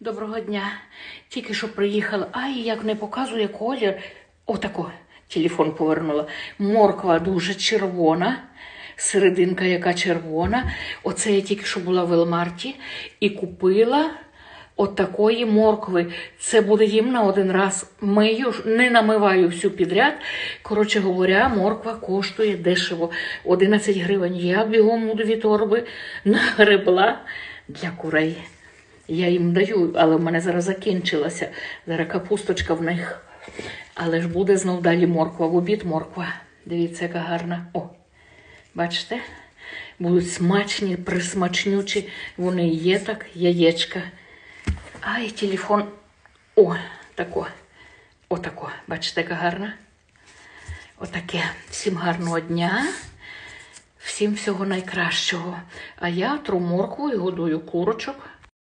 Доброго дня. Тільки що приїхала. Ай, як не показує колір. Отако. Телефон повернула. Морква дуже червона. Серединка яка червона. Оце я тільки що була в Елмарті і купила от такої моркви. Це буде їм на один раз. Мию, не намиваю всю підряд. Коротше говоря, морква коштує дешево. 11 гривень. Я бігом у дві торби нагребла для курей. Я їм даю, але в мене зараз закінчилася. Зараз капусточка в них. Але ж буде знов далі морква. В обід морква. Дивіться, яка гарна. О, бачите? Будуть смачні, присмачнючі. Вони є так, яєчка. Ай, телефон. О, тако. Отако. Бачите, яка гарна? Отаке. Всім гарного дня. Всім всього найкращого. А я тру моркву і годую курочок.